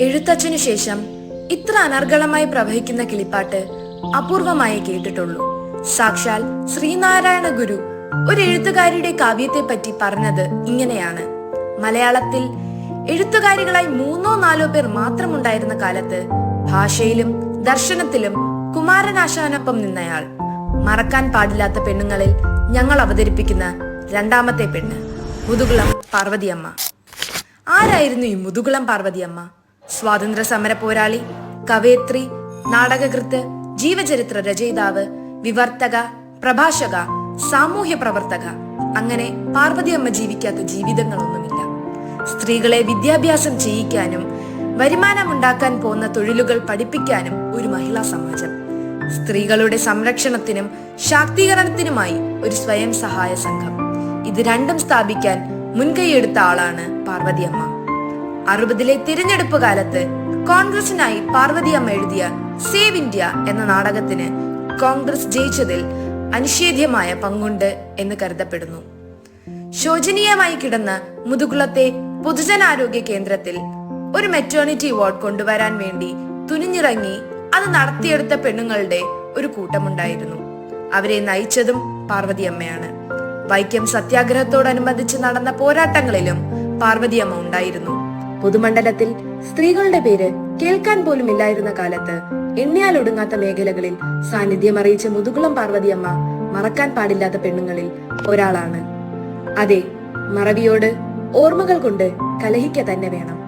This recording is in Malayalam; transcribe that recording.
എഴുത്തച്ഛനു ശേഷം ഇത്ര അനർഗളമായി പ്രവഹിക്കുന്ന കിളിപ്പാട്ട് അപൂർവമായി കേട്ടിട്ടുള്ളൂ. സാക്ഷാൽ ശ്രീനാരായണ ഗുരു ഒരു എഴുത്തുകാരിയുടെ കാവ്യത്തെ പറ്റി പറഞ്ഞത് ഇങ്ങനെയാണ്. മലയാളത്തിൽ എഴുത്തുകാരികളായി മൂന്നോ നാലോ പേർ മാത്രമുണ്ടായിരുന്ന കാലത്ത് ഭാഷയിലും ദർശനത്തിലും കുമാരനാശാനൊപ്പം നിന്നയാൾ. മറക്കാൻ പാടില്ലാത്ത പെണ്ണുങ്ങളിൽ ഞങ്ങൾ അവതരിപ്പിക്കുന്ന രണ്ടാമത്തെ പെണ്ണ് മുതുകുളം പാർവതിയമ്മ. ആരായിരുന്നു ഈ മുതുകുളം പാർവതിയമ്മ? സ്വാതന്ത്ര്യ സമര പോരാളി കവയത്രി നാടകകൃത്ത് ജീവചരിത്ര രചയിതാവ് വിവർത്തക പ്രഭാഷക സാമൂഹ്യ പ്രവർത്തക. അങ്ങനെ പാർവതിയമ്മ ജീവിക്കാത്ത ജീവിതങ്ങളൊന്നുമില്ല. സ്ത്രീകളെ വിദ്യാഭ്യാസം ചെയ്യിക്കാനും വരുമാനമുണ്ടാക്കാൻ പോകുന്ന തൊഴിലുകൾ പഠിപ്പിക്കാനും ഒരു മഹിളാ സമാജം. സ്ത്രീകളുടെ സംരക്ഷണത്തിനും ശാക്തീകരണത്തിനുമായി ഒരു സ്വയം സഹായ സംഘം. ഇത് രണ്ടും സ്ഥാപിക്കാൻ മുൻകൈയെടുത്ത ആളാണ് പാർവതിയമ്മ അറുപതിലെ തിരഞ്ഞെടുപ്പ് കാലത്ത് കോൺഗ്രസിനായി പാർവതിയമ്മ എഴുതിയ സേവ് ഇന്ത്യ എന്ന നാടകത്തിന് കോൺഗ്രസ് ജയിച്ചതിൽ അനിഷേധ്യമായ പങ്കുണ്ട് എന്ന് കരുതപ്പെടുന്നു. ശോചനീയമായി കിടന്ന മുതുകുളത്തെ പൊതുജനാരോഗ്യ കേന്ദ്രത്തിൽ ഒരു മെറ്റേണിറ്റി വാർഡ് കൊണ്ടുവരാൻ വേണ്ടി തുനിഞ്ഞിറങ്ങി അത് നടത്തിയെടുത്ത പെണ്ണുങ്ങളുടെ ഒരു കൂട്ടമുണ്ടായിരുന്നു. അവരെ നയിച്ചതും പാർവതിയമ്മയാണ് വൈക്കം സത്യാഗ്രഹത്തോടനുബന്ധിച്ച് നടന്ന പോരാട്ടങ്ങളിലും പാർവതിയമ്മ ഉണ്ടായിരുന്നു. പൊതുമണ്ഡലത്തിൽ സ്ത്രീകളുടെ പേര് കേൾക്കാൻ പോലും ഇല്ലായിരുന്ന കാലത്ത് എണ്ണയാൽ ഒടുങ്ങാത്ത മേഖലകളിൽ സാന്നിധ്യം അറിയിച്ച മുതുകുളം പാർവതിയമ്മ മറക്കാൻ പാടില്ലാത്ത പെണ്ണുങ്ങളിൽ ഒരാളാണ്. അതെ മറവിയോട് ഓർമ്മകൾ കൊണ്ട് കലഹിക്ക തന്നെ വേണം.